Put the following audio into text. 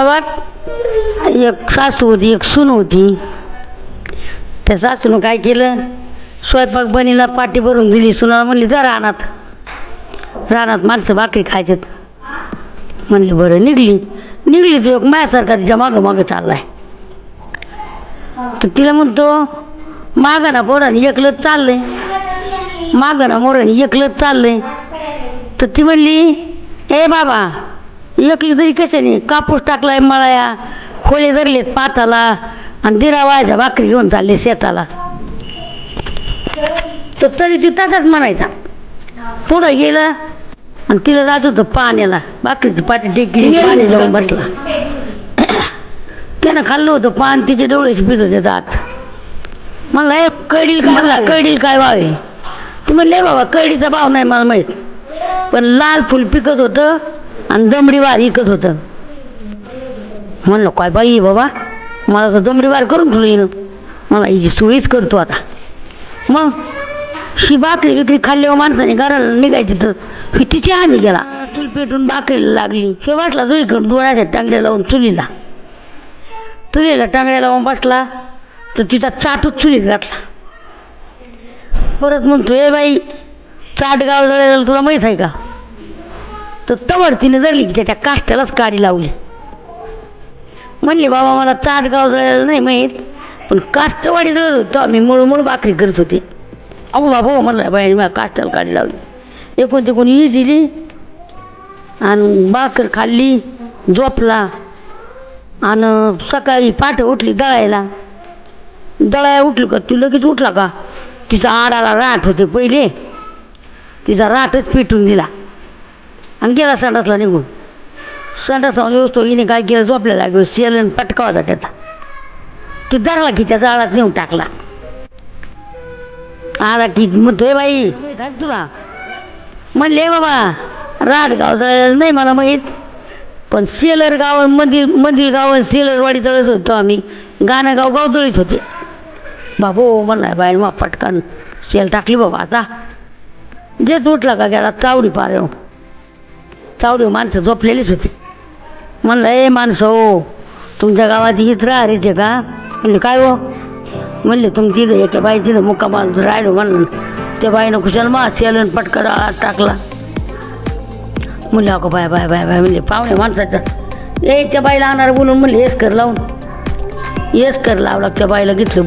तेव्हा एक सासू होती एक सून होती. त्या सासूनं काय केलं? स्वयंपाक बनीला पाटी भरून दिली. सुनाला म्हणली जा रानात. रानात माणसं भाकरी खायच्यात म्हणली बरं निघली. निघली तू एक माझ्यासारखा तिच्या मागं मागं चाललाय. तर तिला म्हणतो मागं ना पोराने एकलंच चाललंय. मागं ना मोराने एकलंच चाललंय. तर ती म्हणली ए बाबा एकली तरी कशाने कापूस टाकलाय मळाया खोले धरलेत पाताला आणि दिरा वायचा भाकरी घेऊन चालले शेताला. तर तरी ती तसाच म्हणायचा. पुढं गेलं आणि तिला जात होतं पाण्याला. भाकरीची पाठी टेकी पाणी जाऊन बसला. त्यानं खाल्लं होतं पान तिचे डोळ्याचे पित होते दात हे कैडील काय म्हणला कैडील काय भाव आहे? ती म्हणले बाबा कैडीचा भाव नाही मला माहीत. पण लाल फुल पिकत होतं आणि दमडी वार विकत होतं. म्हणलं काय बाई बाबा मला तर दमडीवार करून ठेवली मला हिची सोयीच करतो आता. मग शी बाकरी विकरी खाल्ल्यावर माणसाने घराला निघायची तर ही तिची हानी गेला चूल पेटून बाकरीला लागली. शेवटला जुईकडून डोळ्याच्या टांगड्या लावून चुलीला. चुलीला टांगड्या लावून बसला तर तिचा चाटूच चुलीत घातला. परत म्हणतो ए बाई चाट गाव जळायला तुला माहीत आहे का? तर तवर जळली की त्याच्या काष्टालाच काडी लावली. म्हणले बाबा मला चाट गाव जळायला नाही माहीत पण काष्टवाडी जळत होतो. आम्ही मुळ मुळ भाकरी करत होते. अहो बाबा हो म्हणलं बाई मला काष्टाला काडी लावली. एकूण तिकून ही दिली आणि भाकर खाल्ली झोपला आणि सकाळी पाठ उठली दळायला. दळाया उठली का? तू लगेच उठला का? तिचा आडाला राठ होते पहिले. तिचा राठच पिटून दिला. आणि गेला संडासला निघून. संडासला म्हणजे व्यवस्थित हिने काय केलं झोपलेला लागलो सेलन पटका होता त्याचा. ती धरला की त्याचा आळात नेऊन टाकला. आला की म्हणतोय बाई तुला. म्हणले बाबा राटगाव जळायला नाही मला माहीत पण सेलर गाव मंदिर मंदिर गाव सेलरवाडी जळत होतो आम्ही. गाणं गाव गाव जळीत होते. बाबो म्हणला बाई मग पटकन सेल टाकली बाबा आता. जे तुटला का गेला चावडी पार येऊन. चावडी माणसं झोपलेलीच होती. म्हणलं ए माणसं हो तुमच्या गावात हीच राह का? म्हणले काय हो? म्हणले तुम्ही तिथं एका बाई तिथं मुक्कामाल राहिलो म्हणलं. त्या बाईनं कुशाल मा सेलन पटकन आत टाकला. म्हणले अको बाय बाय बाय बाय. म्हणले पाहुणे माणसाचा. ए त्या बाईला आणणार बोलून. म्हणले हेच कर लावून. येस कर लावला त्या बाईला घेतलं